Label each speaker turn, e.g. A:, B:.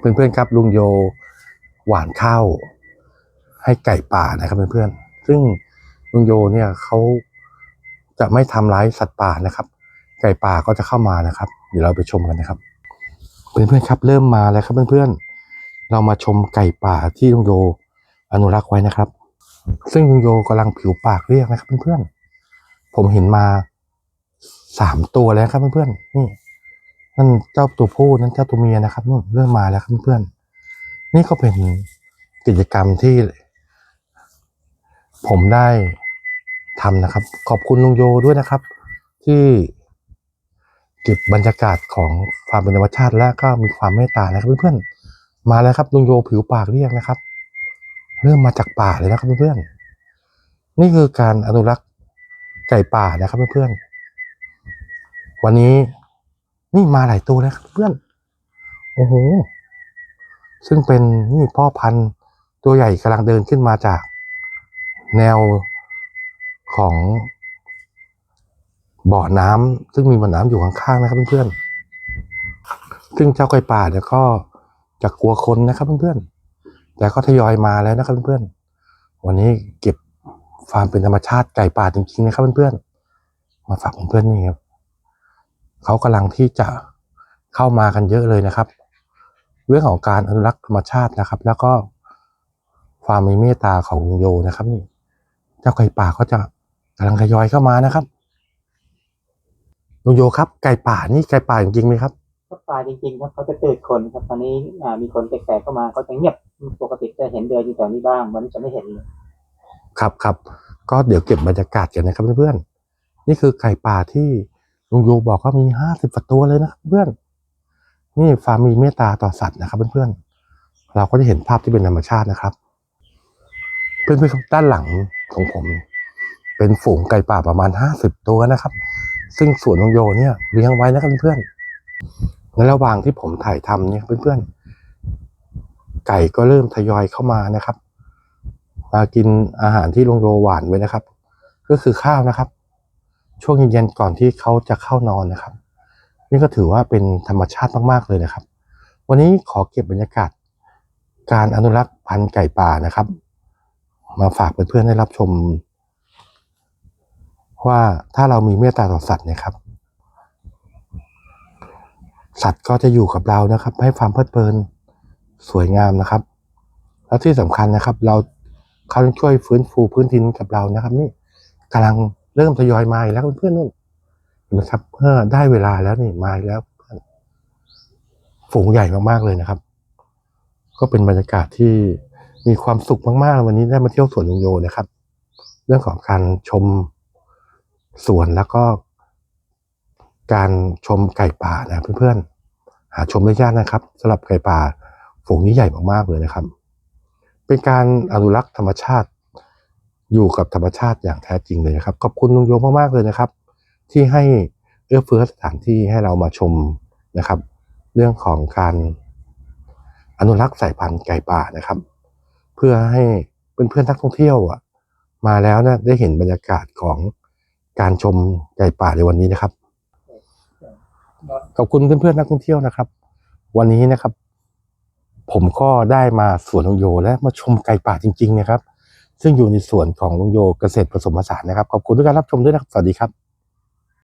A: เพื่อนๆครับลุงโยหวานข้าวให้ไก่ป่านะครับเพื่อนๆซึ่งลุงโยเนี่ยเขาจะไม่ทำร้ายสัตว์ป่านะครับ ไก่ป่าก็จะเข้ามานะครับ เดี๋ยวเราไปชมกันนะครับ เพื่อนๆครับ เริ่มมาแล้วครับเพื่อนๆ เรามาชมไก่ป่าที่ลุงโยอนุรักษ์ไว้นะครับ ซึ่งลุงโยกำลังผิวปากเรียกนะครับเพื่อนๆผมเห็นมาสามตัวแล้วครับเพื่อนๆนี่ นั่นเจ้าตัวผู้นั่นเจ้าตัวเมียนะครับนู่นเริ่มมาแล้วครับเพื่อนๆนี่ก็เป็นกิจกรรมที่ ผมได้ทำนะครับ ขอบคุณลุงโยด้วยนะครับ ที่เก็บบรรยากาศของความเป็นธรรมชาติและก็มีความเมตตานะครับเพื่อนๆมาแล้วครับลุงโยผิวปากเรียกนะครับ เริ่มมาจากป่าเลยนะครับเพื่อนๆนี่คือการอนุรักษ์ไก่ป่านะครับเพื่อนๆวันนี้ นี่มาหลายตัวแล้วครับเพื่อนโอ้โหซึ่งเป็นนี่พ่อพันธุ์ตัวใหญ่กำลังเดินขึ้นมาจากแนวของบ่อน้ำซึ่งมีบ่อน้ำอยู่ข้างๆนะครับเพื่อนๆ ซึ่งเจ้าไก่ป่าเนี่ยก็จะกลัวคนนะครับเพื่อนๆ แต่ก็ทยอยมาแล้วนะครับเพื่อนๆ วันนี้เก็บฟาร์มเป็นธรรมชาติไก่ป่าจริงๆนะครับเพื่อนๆ มาฝากเพื่อนๆนี่ครับ เขากำลังที่จะเข้ามากันเยอะเลยนะครับ เรื่องของการอนุรักษ์ธรรมชาตินะครับ แล้วก็ความมีเมตตาของลุงโยนะครับนี่เจ้าไก่ป่าก็จะกำลังทยอยเข้ามานะครับลุงโยครับ ไก่ป่านี่ไก่ป่าจริงๆไหมครับ
B: ก็ตายจริงๆครับเขาจะตื่นคนครับตอนนี้อ่ามีคนแปลกๆเข้ามาเขาจะเงียบปกติจะเห็นเดินอยู่แถวนี้บ้าง วันนี้จะไม่เห็นเลย
A: ครับครับก็เดี๋ยวเก็บบรรยากาศกันนะครับเพื่อนๆนี่คือไก่ป่าที่ ลุงโยบอกว่ามีห้าสิบตัวเลยนะครับเพื่อน นี่ฟาร์มมีเมตตาต่อสัตว์นะครับเพื่อนๆ เราก็จะเห็นภาพที่เป็นธรรมชาตินะครับ เพื่อนๆครับด้านหลังของผม เป็นฝูงไก่ป่าประมาณห้าสิบตัวนะครับ ซึ่งสวนลุงโยเนี่ยเลี้ยงไว้นะครับเพื่อนๆ ในระหว่างที่ผมถ่ายทำเนี่ยเพื่อนๆ ไก่ก็เริ่มทยอยเข้ามานะครับ มากินอาหารที่ลุงโยหวานไว้นะครับ ก็คือข้าวนะครับ ช่วงเย็นๆก่อนที่เขาจะเข้านอนนะครับ นี่ก็ถือว่าเป็นธรรมชาติมากๆเลยนะครับ วันนี้ขอเก็บบรรยากาศ การอนุรักษ์พันธุ์ไก่ป่านะครับ มาฝากเพื่อนๆได้รับชม ว่าถ้าเรามีเมตตาต่อสัตว์เนี่ยครับ สัตว์ก็จะอยู่กับเรานะครับ ให้ความเพลิดเพลินสวยงามนะครับ แล้วที่สำคัญนะครับ เราเขาช่วยฟื้นฟูพื้นทินกับเรานะครับ นี่กำลัง เริ่มทยอยมาแล้วเพื่อนๆนู่นเห็นะครับเอได้เวลาแล้วนี่มาแล้วเพื่อนฝูงใหญ่มากๆเลยนะครับ ก็เป็นบรรยากาศที่มีความสุขมากๆวันนี้ได้มาเที่ยวสวนลุงโยนะครับ เรื่องของการชมสวนแล้วก็ การชมไก่ป่านะเพื่อนๆหาชมได้ยากนะครับสำหรับไก่ป่าฝูงนี้ใหญ่มากๆเลยนะครับ เป็นการอนุรักษ์ธรรมชาติ อยู่กับธรรมชาติอย่างแท้จริงเลยนะครับ ขอบคุณลุงโยมากๆเลยนะครับ ที่ให้เอื้อเฟื้อสถานที่ให้เรามาชมนะครับ เรื่องของการอนุรักษ์สายพันธุ์ไก่ป่านะครับ เพื่อให้เพื่อนๆนักท่องเที่ยวอะ มาแล้วนะได้เห็นบรรยากาศของการชมไก่ป่าในวันนี้นะครับขอบคุณเพื่อนๆนักท่องเที่ยวนะครับ วันนี้นะครับ ผมก็ได้มาสวนลุงโยและมาชมไก่ป่าจริง ๆ นะครับ ซึ่งอยู่ในส่วนของลุงโยเกษตรผสมผสานนะครับ ขอบคุณทุกการรับชมด้วยนะครับ สวัสดีครับ